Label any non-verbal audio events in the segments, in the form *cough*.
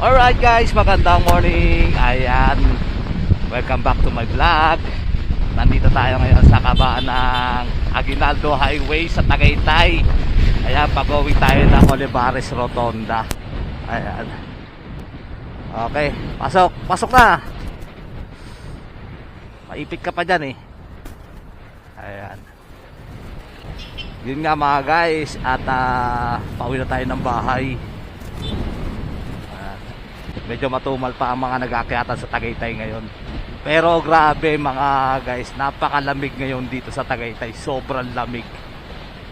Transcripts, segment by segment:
Alright guys, magandang morning. Ayan. Welcome back to my vlog. Nandito tayo ngayon sa kabaan ng Aguinaldo Highway sa Tagaytay. Ayan, pag-uwi tayo ng Olivares Rotonda. Ayan. Okay, pasok. Pasok na. Maipit ka pa dyan eh. Ayan. Yun nga mga guys, at ah, pauwi na tayo ng bahay. Medyo matumal pa ang mga nag-aakyatan sa Tagaytay ngayon. Pero grabe mga guys, napakalamig ngayon dito sa Tagaytay. Sobrang lamig.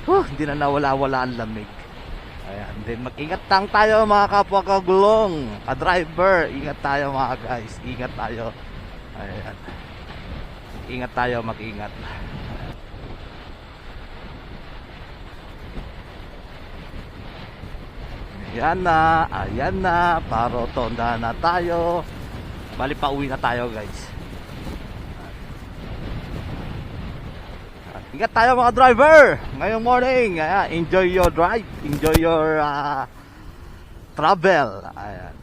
Huh, hindi na nawala-wala ang lamig. Ayan, then mag-ingat lang tayo mga kapwa kagulong, ka-driver. Ingat tayo mga guys, ingat tayo. Ayan. Ingat tayo, mag-ingat. Ayan na, ayan na, parotonda na tayo. Bali pa uwi na tayo guys. Ingat tayo mga driver ngayong morning. Ayan, enjoy your drive, enjoy your ah, travel. Ayan.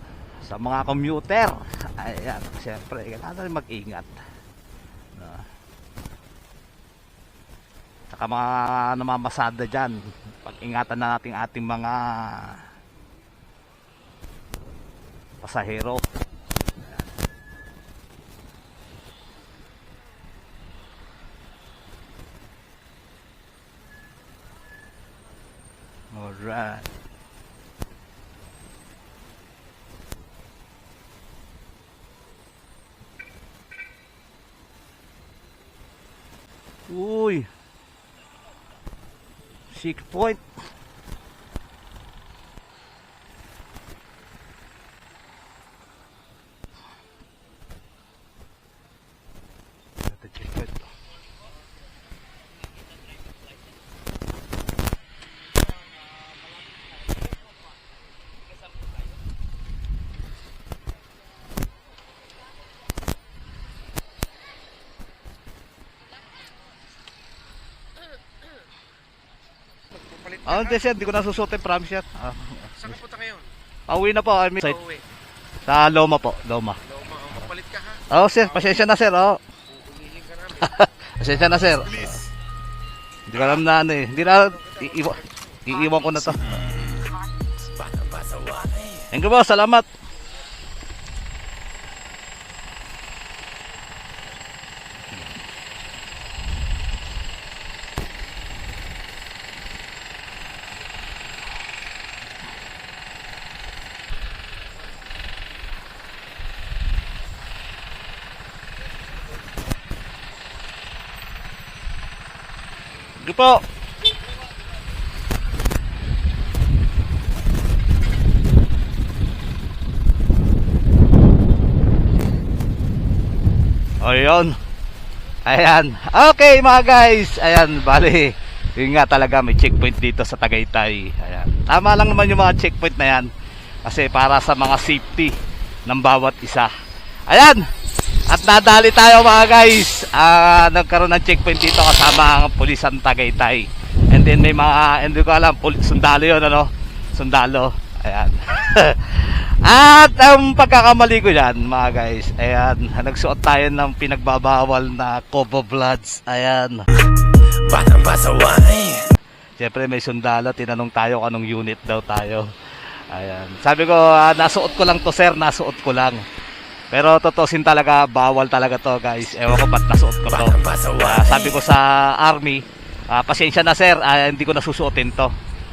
Sa mga commuter. Ayan, siyempre, kailangan rin mag-ingat. Saka mga namamasada dyan, pag-ingatan na natin ating mga pasahero. Alright. Uy. Six point. Ito, checkpoint. Magpapalit Ah, hindi sir, hindi ko nasusutin, promise sir. Ah, Saan ka punta ngayon? pauwi na po, I mean, Pauwi. sa Loma po, Loma. Loma, oh, magpalit ka ha. Oh, sir, pasensya na sir, oh. Uulihin ka namin. *laughs* Pasensya na sir. Please. Hindi ko alam na ano eh. Hindi na, iiwan, iiwan ko na to. Thank you po, salamat. You po. O yun. Ayan. Okay mga guys. Ayan, bali. Yun nga talaga may checkpoint dito sa Tagaytay. Ayan. Tama lang naman yung mga checkpoint na yan. Kasi para sa mga safety ng bawat isa. Ayan. At nadali tayo mga guys. Ah, nagkaroon ng checkpoint dito kasama ang pulisan Tagaytay. And then may mga, hindi ko alam, sundalo yun ano. Sundalo. Ayan. *laughs* At ang pagkakamali ko yan, mga guys, ayan, nagsuot tayo ng pinagbabawal na Cobo Bloods. Ayan. Batang pasaway Siyempre may sundalo, tinanong tayo kung anong unit daw tayo. Ayan. Sabi ko, ah, nasuot ko lang to sir, nasuot ko lang. Pero totosin talaga, bawal talaga to guys. Ewan ko ba't nasuot ko to. Ah, sabi ko sa army, ah, pasensya na sir, ah, hindi ko nasusuotin to.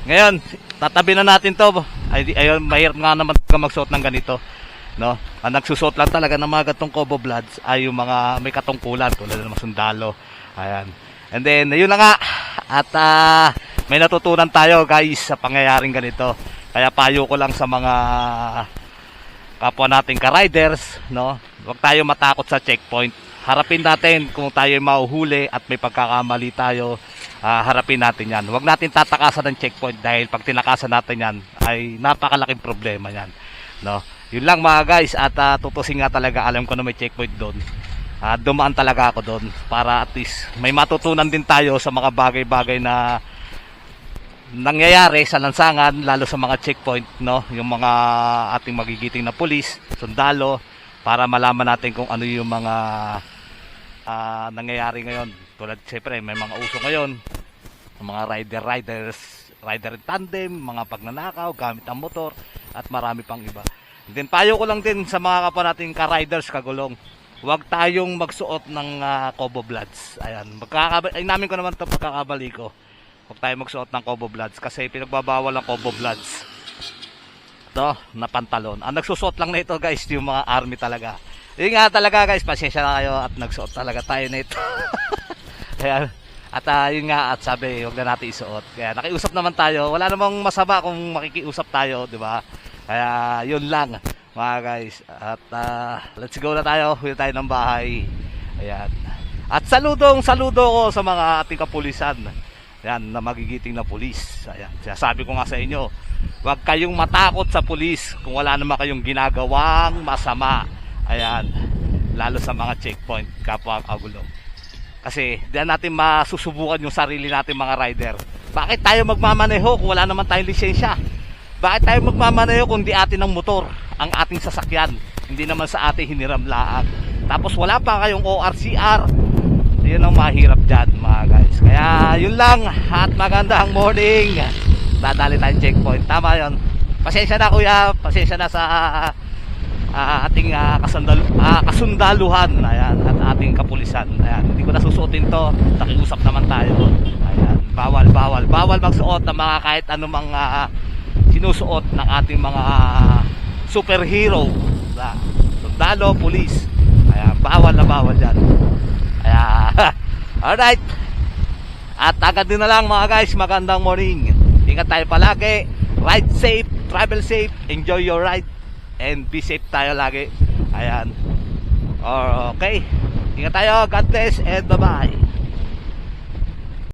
Ngayon, tatabi na natin to. Ay, ayun, mahirap nga naman magsuot ng ganito. No? Ang nagsusuot lang talaga ng mga gatong Cobo Bloods ay yung mga may katungkulan tulad ng mga sundalo. Ayan. And then, yun na nga. At ah, may natutunan tayo guys sa pangyayaring ganito. Kaya payo ko lang sa mga kapwa nating ka-riders, no? Huwag tayo matakot sa checkpoint. Harapin natin kung tayo ay mahuhuli at may pagkakamali tayo, ah, harapin natin yan. Huwag natin tatakasan ng checkpoint dahil pag tinakasan natin yan, ay napakalaking problema yan. No? Yun lang mga guys, at ah, tutusin nga talaga, alam ko na may checkpoint doon. Ah, dumaan talaga ako doon para at least may matutunan din tayo sa mga bagay-bagay na nangyayari sa lansangan lalo sa mga checkpoint no? Yung mga ating magigiting na pulis sundalo para malaman natin kung ano yung mga ah, nangyayari ngayon. Tulad siyempre may mga uso ngayon. Mga rider riders rider in tandem mga pagnanakaw gamit ang motor at marami pang iba. Then payo ko lang din sa mga kapwa nating ka-riders kagulong. Huwag tayong magsuot ng ah, Kobo Bloods. Ayan magkakabali ay namin ko naman to pagkakabali ko huwag tayo magsuot ng Kobo Bloods kasi pinagbabawal ang Kobo Bloods. To na pantalon. Ang nagsusuot lang na ito guys yung mga army talaga. Yun nga talaga guys pasensya na kayo at nagsuot talaga tayo na ito. *laughs* Kaya at ah, yun nga at sabi huwag na natin isuot. Kaya nakiusap naman tayo. Wala namang masama kung makikiusap tayo di ba? Kaya yun lang mga guys. At ah, let's go na tayo. Huwi tayo ng bahay. Ayan. At saludong saludo ko sa mga ating kapulisan yan na magigiting na pulis ayan sinasabi ko nga sa inyo huwag kayong matakot sa pulis kung wala naman kayong ginagawang masama ayan lalo sa mga checkpoint kapwa kagulong kasi diyan natin masusubukan yung sarili natin mga rider. Bakit tayo magmamaneho kung wala naman tayong lisensya? Bakit tayo magmamaneho kung di atin ang motor, ang ating sasakyan? Hindi naman sa ating hiniram laang. Tapos wala pa kayong ORCR. Yun ang mahirap dyan mga guys. Kaya yun lang at magandang morning. Dadali tayong checkpoint. Tama yun. Pasensya na kuya. Pasensya na sa ah, ating ah, kasandal, ah, kasundaluhan ayan, at ating kapulisan. Ayan, hindi ko nasusuotin to. Nakiusap naman tayo. Ayan, bawal, bawal. Bawal magsuot ng mga kahit anumang mga sinusuot ng ating mga superhero. Na, sundalo, pulis. Ayan, bawal na bawal yan. Alright. At agad din na lang mga guys, magandang morning. Ingat tayo palagi. Ride safe, travel safe, enjoy your ride and be safe tayo lagi. Ayan. Okay. Ingat tayo. God bless and bye-bye.